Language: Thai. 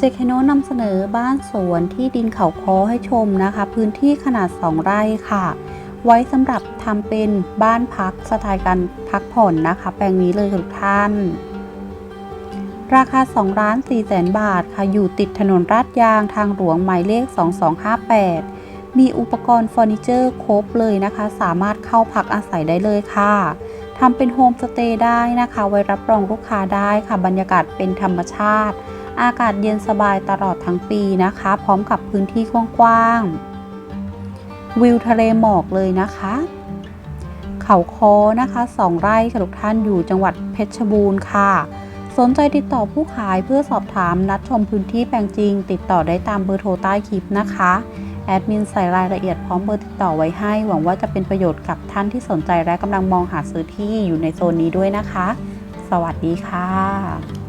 เจคโนนำเสนอบ้านสวนที่ดินเขาคอให้ชมนะคะ พื้นที่ขนาด 2 ไร่ค่ะ ไว้สำหรับทำเป็นบ้านพักสไตล์การพักผ่อนนะคะ แปลงนี้เลยทุกท่าน ราคา2ล้าน4แสนบาทค่ะ อยู่ติดถนนลาดยางทางหลวงหมายเลข 2258 มีอุปกรณ์เฟอร์นิเจอร์ครบเลยนะคะ สามารถเข้าพักอาศัยได้เลยค่ะทำเป็นโฮมสเตย์ได้นะคะ ไว้รับรองลูกค้าได้ค่ะ บรรยากาศเป็นธรรมชาติ อากาศเย็นสบายตลอดทั้งปีนะคะ พร้อมกับพื้นที่กว้างๆ วิวทะเลหมอกเลยนะคะ เขาคอนะคะ2ไร่ค่ะทุกท่านอยู่จังหวัดเพชรบูรณ์ค่ะ สนใจติดต่อผู้ขายเพื่อสอบถามนัดชมพื้นที่แปลงจริง ติดต่อได้ตามเบอร์โทรใต้คลิปนะคะแอดมินใส่รายละเอียดพร้อมเบอร์ติดต่อไว้ให้ หวังว่าจะเป็นประโยชน์กับท่านที่สนใจและกำลังมองหาซื้อที่อยู่ในโซนนี้ด้วยนะคะ สวัสดีค่ะ